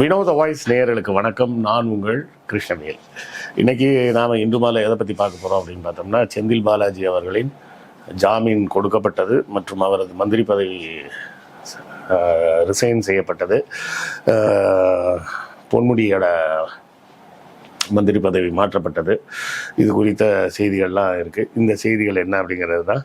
வினோத வாய்ஸ் நேயர்களுக்கு வணக்கம். நான் உங்கள் கிருஷ்ணவேல். இன்னைக்கு நாம் இன்று மாலை எதை பற்றி பார்க்க போகிறோம் அப்படின்னு பார்த்தோம்னா செந்தில் பாலாஜி அவர்களின் ஜாமீன் கொடுக்கப்பட்டது மற்றும் அவரது மந்திரி பதவி ரிசைன் செய்யப்பட்டது. பொன்முடியோட மந்திரி பதவி மாற்றப்பட்டது. இது குறித்த செய்திகள்லாம் இருக்குது இந்த செய்திகள் என்ன அப்படிங்கிறது தான்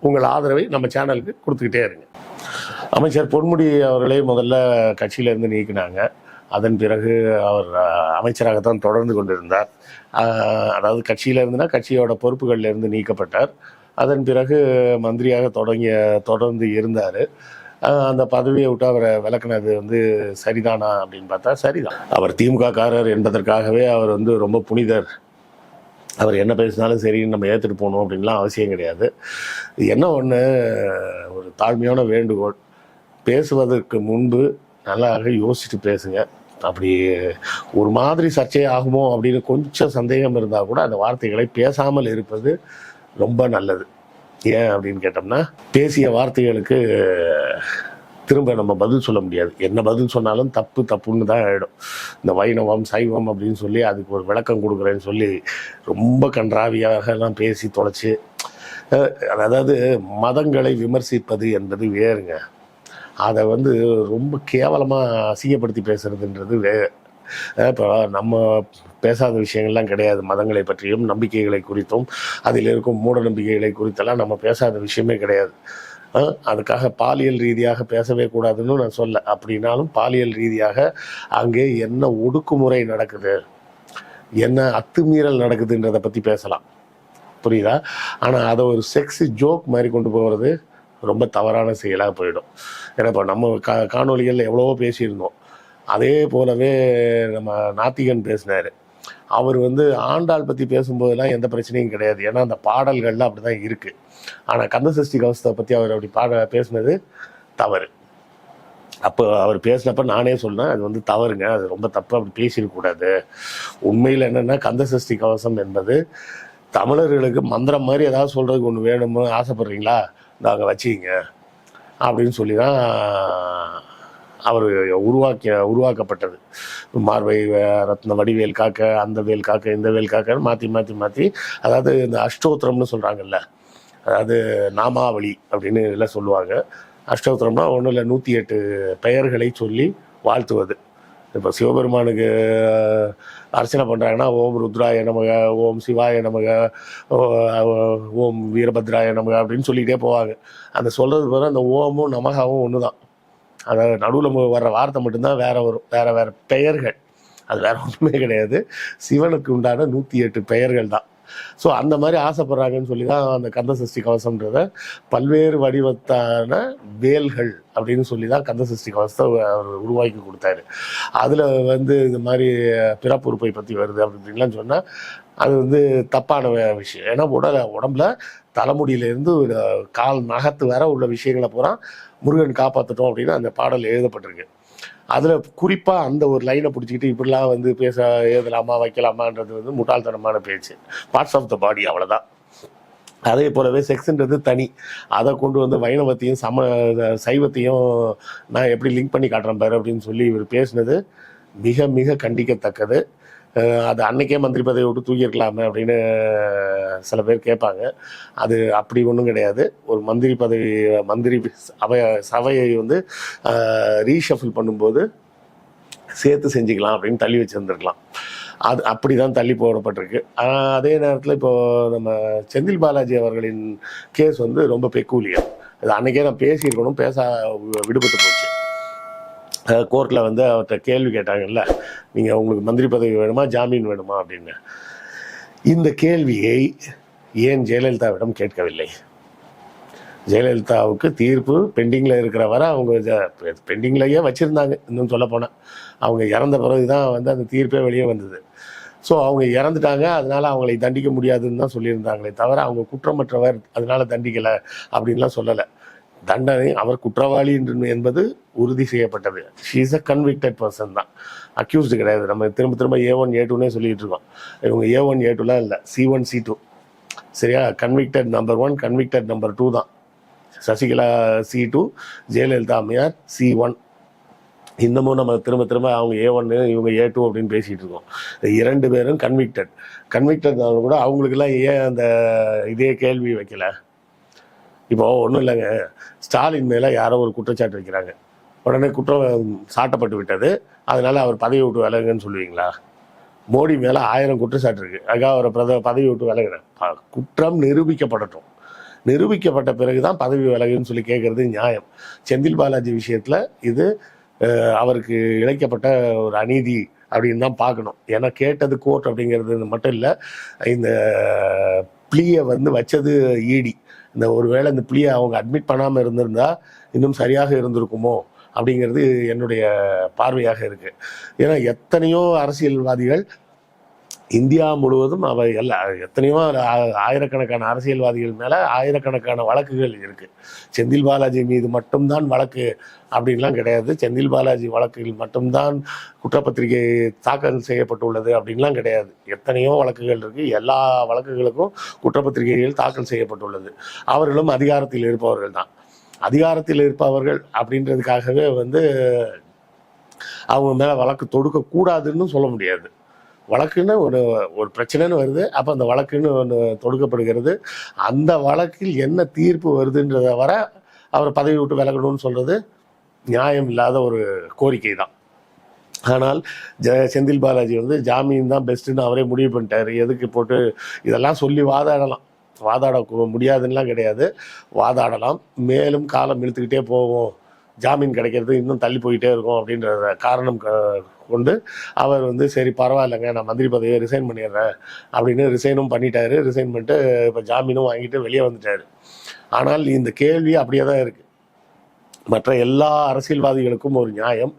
உங்கள் ஆதரவை நம்ம சேனலுக்கு கொடுத்துக்கிட்டே இருங்க. அமைச்சர் பொன்முடி அவர்களே முதல்ல கட்சியிலேருந்து நீக்கினாங்க. அதன் பிறகு அவர் அமைச்சராகத்தான் தொடர்ந்து கொண்டிருந்தார். அதாவது கட்சியில இருந்துனா கட்சியோட பொறுப்புகளில் இருந்து நீக்கப்பட்டார். அதன் பிறகு மந்திரியாக தொடங்கிய தொடர்ந்து இருந்தார். அந்த பதவியை விட்டு அவரை விளக்குனது வந்து சரிதானா அப்படின்னு பார்த்தா சரிதான். அவர் திமுக காரர் என்பதற்காகவே அவர் வந்து ரொம்ப புனிதர். அவர் என்ன பேசினாலும் சரி நம்ம ஏற்றுட்டு போகணும் அப்படின்லாம் அவசியம் கிடையாது. என்ன ஒன்று ஒரு தாழ்மையான வேண்டுகோள். பேசுவதற்கு முன்பு நல்லாக யோசிச்சுட்டு பேசுங்க. அப்படி ஒரு மாதிரி சர்ச்சை ஆகுமோ அப்படின்னு கொஞ்சம் சந்தேகம் இருந்தால் கூட அந்த வார்த்தைகளை பேசாமல் இருப்பது ரொம்ப நல்லது. ஏன் அப்படின்னு கேட்டோம்னா பேசிய வார்த்தைகளுக்கு திரும்ப நம்ம பதில் சொல்ல முடியாது. என்ன பதில் சொன்னாலும் தப்பு தப்புன்னு தான் ஆகிடும் இந்த வைணவம் சைவம் அப்படின்னு சொல்லி அதுக்கு ஒரு விளக்கம் கொடுக்குறேன்னு சொல்லி ரொம்ப கன்றாவியாக எல்லாம் பேசி தொலைச்சி அதாவது மதங்களை விமர்சிப்பது என்பது வேறுங்க. அதை வந்து ரொம்ப கேவலமாக அசிங்கப்படுத்தி பேசுறதுன்றது வே இப்போ நம்ம பேசாத விஷயங்கள்லாம் கிடையாது. மதங்களை பற்றியும் நம்பிக்கைகளை குறித்தும் அதில் இருக்கும் மூட நம்பிக்கைகளை குறித்தெல்லாம் நம்ம பேசாத விஷயமே கிடையாது. அதுக்காக பாலியல் ரீதியாக பேசவே கூடாதுன்னு நான் சொல்ல. அப்படின்னாலும் பாலியல் ரீதியாக அங்கே என்ன ஒடுக்குமுறை நடக்குது என்ன அத்துமீறல் நடக்குதுன்றதை பற்றி பேசலாம். புரியுதா? ஆனால் அதை ஒரு செக்ஸ் ஜோக் மாதிரி கொண்டு போகிறது ரொம்ப தவறான செயலாக போயிடும். ஏன்னா இப்போ நம்ம கா காணொலிகள் எவ்வளவோ பேசியிருந்தோம். அதே போலவே நம்ம நாத்திகன் பேசினார். அவர் வந்து ஆண்டாள் பற்றி பேசும்போதெல்லாம் எந்த பிரச்சனையும் கிடையாது. ஏன்னா அந்த பாடல்கள்லாம் அப்படி தான் இருக்குது ஆனால் கந்தசஷ்டி கவசத்தை பற்றி அவர் அப்படி பாட பேசினது தவறு. அப்போ அவர் பேசினப்ப நானே சொன்னேன் அது வந்து தவறுங்க. அது ரொம்ப தப்பாக அப்படி பேசிடக்கூடாது உண்மையில் என்னென்னா கந்தசஷ்டி கவசம் என்பது தமிழர்களுக்கு மந்திரம் மாதிரி ஏதாவது சொல்கிறதுக்கு ஒன்று வேணும்னு ஆசைப்பட்றீங்களா? நாங்கள் வச்சுக்கிங்க. அப்படின்னு சொல்லி தான் அவர் உருவாக்கிய உருவாக்கப்பட்டது. மார்பை ரத்ன வடிவேல் காக்க அந்த வேல் காக்க இந்த வேல் காக்கன்னு மாற்றி மாற்றி மாற்றி அதாவது இந்த அஷ்டோத்திரம்னு சொல்கிறாங்கல்ல அதாவது நாமாவளி அப்படின்னு எல்லாம் சொல்லுவாங்க. அஷ்டோத்திரம்னா ஒன்றும் இல்லை நூற்றி எட்டு பெயர்களை சொல்லி வாழ்த்துவது. இப்போ சிவபெருமானுக்கு அர்ச்சனை பண்ணுறாங்கன்னா ஓம் ருத்ராய நமக ஓம் சிவாய நமக ஓம் வீரபத்ராய நமக அப்படின்னு சொல்லிக்கிட்டே போவாங்க. அந்த சொல்கிறது பிறகு அந்த ஓமும் நமகாவும் ஒன்று தான் அதாவது நடுவில் வர்ற வார்த்தை மட்டும்தான் வேற வரும் வேற வேற பெயர்கள். அது வேற ஒன்றுமே கிடையாது. சிவனுக்கு உண்டான நூற்றி எட்டு பெயர்கள் தான். ஸோ அந்த மாதிரி ஆசைப்படுறாங்கன்னு சொல்லி தான் அந்த கந்த சஷ்டி கவசம்ன்றத பல்வேறு வடிவத்தான வேல்கள் அப்படின்னு சொல்லி தான் கந்த சஷ்டி கவசத்தை அவர் உருவாக்கி கொடுத்தாரு. அதில் வந்து இந்த மாதிரி பிறப்புறுப்பை பற்றி வருது அப்படின்லாம் சொன்னால் அது வந்து தப்பான விஷயம். ஏன்னா உடல உடம்புல தலைமுடியிலேருந்து கால் நகத்து வர உள்ள விஷயங்களை பூரா முருகன் காப்பாற்றட்டும் அப்படின்னு அந்த பாடல் எழுதப்பட்டிருக்கு. அதில் குறிப்பாக அந்த ஒரு லைனை பிடிச்சிக்கிட்டு இப்படிலாம் வந்து பேச எழுதலாமா வைக்கலாமான்றது வந்து முட்டாள்தனமான பேச்சு. பார்ட்ஸ் ஆஃப் த பாடி அவ்வளோதான் அதே போலவே செக்ஸுன்றது தனி. அதை கொண்டு வந்து வைணவத்தையும் சம சைவத்தையும் நான் எப்படி லிங்க் பண்ணி காட்டுறேன் பாரு அப்படின்னு சொல்லி இவர் பேசினது மிக மிக கண்டிக்கத்தக்கது. அது அன்னைக்கே மந்திரி பதவியை விட்டு தூக்கியிருக்கலாமே அப்படின்னு சில பேர் கேட்பாங்க. அது அப்படி ஒன்றும் கிடையாது. ஒரு மந்திரி பதவி மந்திரி அவை சபையை வந்து ரீஷஃபில் பண்ணும்போது சேர்த்து செஞ்சுக்கலாம் அப்படின்னு தள்ளி வச்சுருந்துருக்கலாம். அது அப்படி தான் தள்ளி போடப்பட்டிருக்கு. அதே நேரத்தில் இப்போது நம்ம செந்தில் பாலாஜி அவர்களின் கேஸ் வந்து ரொம்ப பெக்கூலியர். அது அன்னைக்கே நான் பேசியிருக்கணும் பேச விடுபட்டு போச்சு. கோர்ட்டில் வந்து அவர்கிட்ட கேள்வி கேட்டாங்கல்ல நீங்கள் உங்களுக்கு மந்திரி பதவி வேணுமா ஜாமீன் வேணுமா? அப்படின்னு. இந்த கேள்வியை ஏன் ஜெயலலிதாவிடம் கேட்கவில்லை? ஜெயலலிதாவுக்கு தீர்ப்பு பெண்டிங்கில் இருக்கிற வர அவங்க பெண்டிங்லேயே வச்சுருந்தாங்க இன்னும் சொல்லப்போனால் அவங்க இறந்த பிறகு தான் வந்து அந்த தீர்ப்பே வெளியே வந்தது. ஸோ அவங்க இறந்துட்டாங்க அதனால் அவங்களை தண்டிக்க முடியாதுன்னு தான் சொல்லியிருந்தாங்களே தவிர அவங்க குற்றமற்றவர் அதனால் தண்டிக்கலை அப்படின்லாம் சொல்லலை. தண்டனை அவர் குற்றவாளி என்று என்பது உறுதி செய்யப்பட்டது. She is a convicted person தான். அக்யூஸ்டு கிடையாது. நம்ம திரும்ப திரும்ப ஏ ஒன் ஏ டூனே சொல்லிட்டு இருக்கோம். இவங்க ஏ ஒன் ஏ டூலாம் இல்லை. சி ஒன் சி டூ சரியா? Convicted number one convicted number two தான். சசிகலா சி டூ ஜெயலலிதா அம்மையார் சி ஒன் இன்னமும் நம்ம திரும்ப திரும்ப அவங்க ஏ ஒன்று இவங்க ஏ டூ அப்படின்னு பேசிகிட்டு இருக்கோம். இரண்டு பேரும் கன்விக்டட் கன்விக்டட்னாலும் கூட அவங்களுக்கெல்லாம் ஏன் அந்த இதே கேள்வி வைக்கல? இப்போ ஒன்றும் இல்லைங்க. ஸ்டாலின் மேலே யாரோ ஒரு குற்றச்சாட்டு வைக்கிறாங்க. உடனே குற்றம் சாட்டப்பட்டு விட்டது. அதனால அவர் பதவி விட்டு விலகுன்னு சொல்லுவீங்களா? மோடி மேலே ஆயிரம் குற்றச்சாட்டு இருக்கு. அதுக்காக அவரை பிரத பதவி விட்டு விலகுறேன். குற்றம் நிரூபிக்கப்படட்டும். நிரூபிக்கப்பட்ட பிறகு தான் பதவி விலகுன்னு சொல்லி கேட்கறது நியாயம். செந்தில் பாலாஜி விஷயத்தில் இது அவருக்கு இழைக்கப்பட்ட ஒரு அநீதி அப்படின்னு தான் பார்க்கணும். ஏன்னா கேட்டது கோர்ட் அப்படிங்கிறது மட்டும் இல்லை இந்த ப்ளீயை வந்து வச்சது ஈடி இந்த ஒருவேளை இந்த ப்ளீயை அவங்க அட்மிட் பண்ணாமல் இருந்திருந்தா இன்னும் சரியாக இருந்திருக்குமோ அப்படிங்கிறது என்னுடைய பார்வையாக இருக்குது ஏன்னா எத்தனையோ அரசியல்வாதிகள் இந்தியா முழுவதும் அவை எல்லா எத்தனையோ ஆயிரக்கணக்கான அரசியல்வாதிகள் மேலே ஆயிரக்கணக்கான வழக்குகள் இருக்குது செந்தில் பாலாஜி மீது மட்டும்தான் வழக்கு அப்படின்லாம் கிடையாது. செந்தில் பாலாஜி வழக்குகள் மட்டும்தான் குற்றப்பத்திரிகை தாக்கல் செய்யப்பட்டுள்ளது அப்படின்லாம் கிடையாது. எத்தனையோ வழக்குகள் இருக்குது எல்லா வழக்குகளுக்கும் குற்றப்பத்திரிகைகள் தாக்கல் செய்யப்பட்டுள்ளது. அவர்களும் அதிகாரத்தில் இருப்பவர்கள் தான். அதிகாரத்தில் இருப்பவர்கள் அப்படின்றதுக்காகவே வந்து அவங்க மேலே வழக்கு தொடுக்கக்கூடாதுன்னு சொல்ல முடியாது. வழக்குன்னு ஒரு ஒரு பிரச்சனைன்னு வருது. அப்போ அந்த வழக்குன்னு ஒன்று தொடுக்கப்படுகிறது. அந்த வழக்கில் என்ன தீர்ப்பு வருதுன்றத வர அவர் பதவி விட்டு விலகணும்னு சொல்கிறது நியாயம் இல்லாத ஒரு கோரிக்கை தான். ஆனால் ஜ செந்தில் பாலாஜி வந்து ஜாமீன் தான் பெஸ்ட்டுன்னு அவரே முடிவு பண்ணிட்டார். எதுக்கு போட்டு இதெல்லாம் சொல்லி வாதாடலாம். வாதாட முடியாதுன்னெலாம் முடியாதுன்னுலாம் கிடையாது. வாதாடலாம். மேலும் காலம் இழுத்துக்கிட்டே போவோம். ஜாமீன் கிடைக்கிறது இன்னும் தள்ளி போயிட்டே இருக்கும் அப்படின்ற காரணம் கொண்டு அவர் வந்து சரி பரவாயில்லைங்க நான் மந்திரி பதவியை ரிசைன் பண்ணிடுறேன் அப்படின்னு ரிசைனும் பண்ணிட்டாரு. ரிசைன் பண்ணிட்டு இப்போ ஜாமீனும் வாங்கிட்டு வெளியே வந்துட்டார். ஆனால் இந்த கேள்வி அப்படியே தான் இருக்கு. மற்ற எல்லா அரசியல்வாதிகளுக்கும் ஒரு நியாயம்.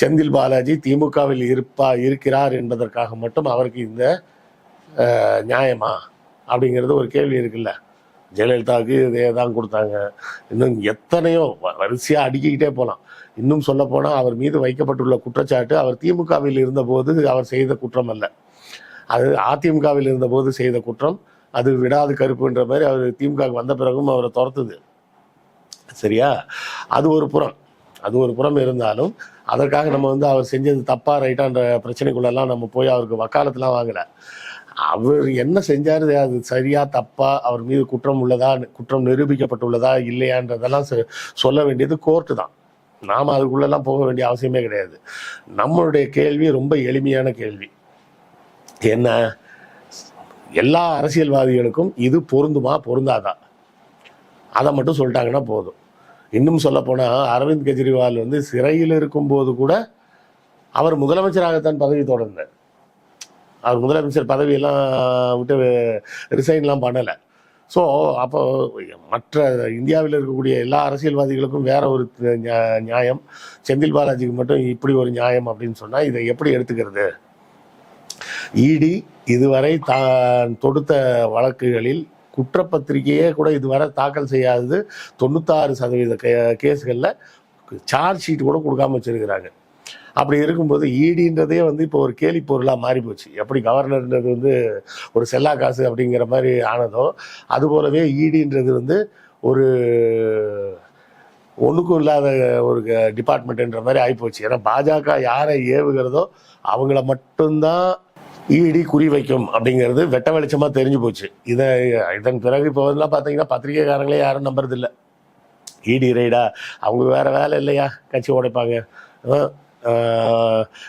செந்தில் பாலாஜி திமுகவில் இருப்பா இருக்கிறார் என்பதற்காக மட்டும் அவருக்கு இந்த நியாயமா? அப்படிங்கிறது ஒரு கேள்வி இருக்குல்ல. ஜெயலலிதாவுக்கு இதே தான் கொடுத்தாங்க. இன்னும் எத்தனையோ வரிசையாக வரிசையா போகலாம் இன்னும் சொல்ல போனால் அவர் மீது வைக்கப்பட்டுள்ள குற்றச்சாட்டு அவர் திமுகவில் இருந்தபோது அவர் செய்த குற்றம் அல்ல. அது அதிமுகவில் இருந்தபோது செய்த குற்றம். அது விடாது கருப்புன்ற மாதிரி அவர் திமுகவுக்கு வந்த பிறகும் அவரை துரத்துது. சரியா? அது ஒரு புறம். அது ஒரு புறம் இருந்தாலும் அதற்காக நம்ம வந்து அவர் செஞ்சது தப்பா ரைட்டான்ற பிரச்சனைக்குள்ளெல்லாம் நம்ம போய் அவருக்கு வக்காலத்துலாம் வாங்கலை. அவர் என்ன செஞ்சார்? அது சரியா தப்பா? அவர் மீது குற்றம் உள்ளதா? குற்றம் நிரூபிக்கப்பட்டுள்ளதா? இல்லையான்றதெல்லாம் சொல்ல வேண்டியது கோர்ட்டு தான். நாம் அதுக்குள்ளெல்லாம் போக வேண்டிய அவசியமே கிடையாது. நம்மளுடைய கேள்வி ரொம்ப எளிமையான கேள்வி. என்ன? எல்லா அரசியல்வாதிகளுக்கும் இது பொருந்துமா? பொருந்தாதா? அதை மட்டும் சொல்லிட்டாங்கன்னா போதும். இன்னும் சொல்லப்போனால் அரவிந்த் கெஜ்ரிவால் வந்து சிறையில் இருக்கும்போது கூட அவர் முதலமைச்சராகத்தான் பதவி தொடர்ந்தார். அவர் முதலமைச்சர் பதவியெல்லாம் விட்டு ரிசைன்லாம் பண்ணலை. ஸோ அப்போ மற்ற இந்தியாவில் இருக்கக்கூடிய எல்லா அரசியல்வாதிகளுக்கும் வேற ஒரு நியாயம். செந்தில் பாலாஜிக்கு மட்டும் இப்படி ஒரு நியாயம் அப்படின்னு சொன்னால் இதை எப்படி எடுத்துக்கிறது? இடி இதுவரை தான் தொடுத்த வழக்குகளில் குற்றப்பத்திரிகையே கூட இதுவரை தாக்கல் செய்யாதது தொண்ணூத்தாறு சதவீத கே- கேஸுகளில் சார்ஜ் ஷீட் கூட கொடுக்காம வச்சிருக்கிறாங்க. அப்படி இருக்கும்போது ஈடின்றதே வந்து இப்போ ஒரு கேலி பொருளாக மாறி போச்சு. எப்படி கவர்னர்ன்றது வந்து ஒரு செல்லா காசு அப்படிங்கிற மாதிரி ஆனதோ அதுபோலவே ஈடின்றது வந்து ஒரு ஒன்றுக்கும் இல்லாத ஒரு டிபார்ட்மெண்ட்ன்ற மாதிரி ஆகிப்போச்சு ஏன்னா பாஜக யாரை ஏவுகிறதோ அவங்கள மட்டும்தான் ஈடி குறி வைக்கும் அப்படிங்கிறது வெட்ட வெளிச்சமாக தெரிஞ்சு போச்சு. இதை இதன் பிறகு இப்போ வந்து பார்த்தீங்கன்னா பத்திரிகைக்காரங்களே யாரும் நம்புறதில்லை. இடி ரைடா அவங்க வேற வேலை இல்லையா? கட்சி உடைப்பாங்க.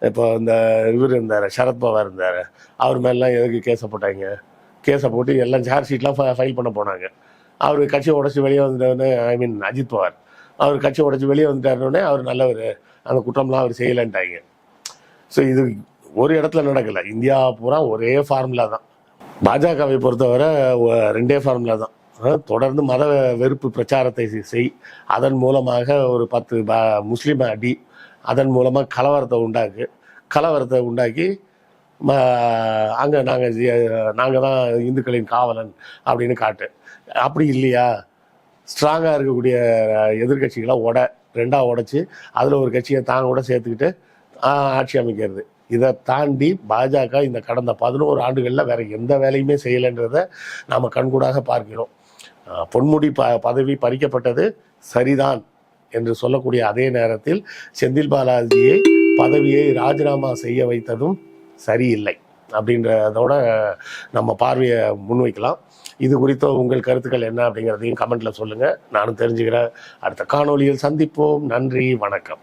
இப்போ இந்த இவர் இருந்தார் சரத்பவார் இருந்தார். அவர் மேலாம் எதுக்கு கேஸை போட்டாங்க? கேஸை போட்டு எல்லாம் சார்ஜ் ஷீட்லாம் ஃபைல் பண்ண போனாங்க. அவர் கட்சியை உடச்சி வெளியே வந்தோடனே ஐ மீன் அஜித் பவார். அவர் கட்சியை உடச்சி வெளியே வந்துட்டாருன்னே அவர் நல்லவர். அந்த குற்றம்லாம் அவர் செய்யலைன்ட்டாங்க. ஸோ இது ஒரு இடத்துல நடக்கலை. இந்தியா பூரா ஒரே ஃபார்முலா தான். பாஜகவை பொறுத்தவரை ரெண்டே ஃபார்முலா தான். தொடர்ந்து மத வெறுப்பு பிரச்சாரத்தை செய்- செய் அதன் மூலமாக ஒரு பத்து முஸ்லீம் அடி அதன் மூலமாக கலவரத்தை உண்டாக்கு கலவரத்தை உண்டாக்கி அங்கே நாங்கள் நாங்கள் தான் இந்துக்களின் காவலன் அப்படின்னு காட்டு. அப்படி இல்லையா? ஸ்ட்ராங்காக இருக்கக்கூடிய எதிர்கட்சிகளை உட ரெண்டாக உடைச்சி அதில் ஒரு கட்சியை தாங்க கூட சேர்த்துக்கிட்டு ஆட்சி அமைக்கிறது. இதை தாண்டி பாஜக இந்த கடந்த பதினோரு ஆண்டுகளில் வேற எந்த வேலையுமே செய்யலைன்றதை நாம் கண்கூடாக பார்க்கிறோம். பொன்முடி ப பதவி பறிக்கப்பட்டது சரிதான். என்று சொல்லக்கூடிய அதே நேரத்தில் செந்தில் பாலாஜியை பதவியை ராஜினாமா செய்ய வைத்ததும் சரியில்லை அப்படின்றதோட நம்ம பார்வையை முன்வைக்கலாம். இது குறித்த உங்கள் கருத்துக்கள் என்ன அப்படிங்கிறதையும் கமெண்ட்ல சொல்லுங்க. நானும் தெரிஞ்சுக்கிறேன். அடுத்த காணொளியில் சந்திப்போம். நன்றி. வணக்கம்.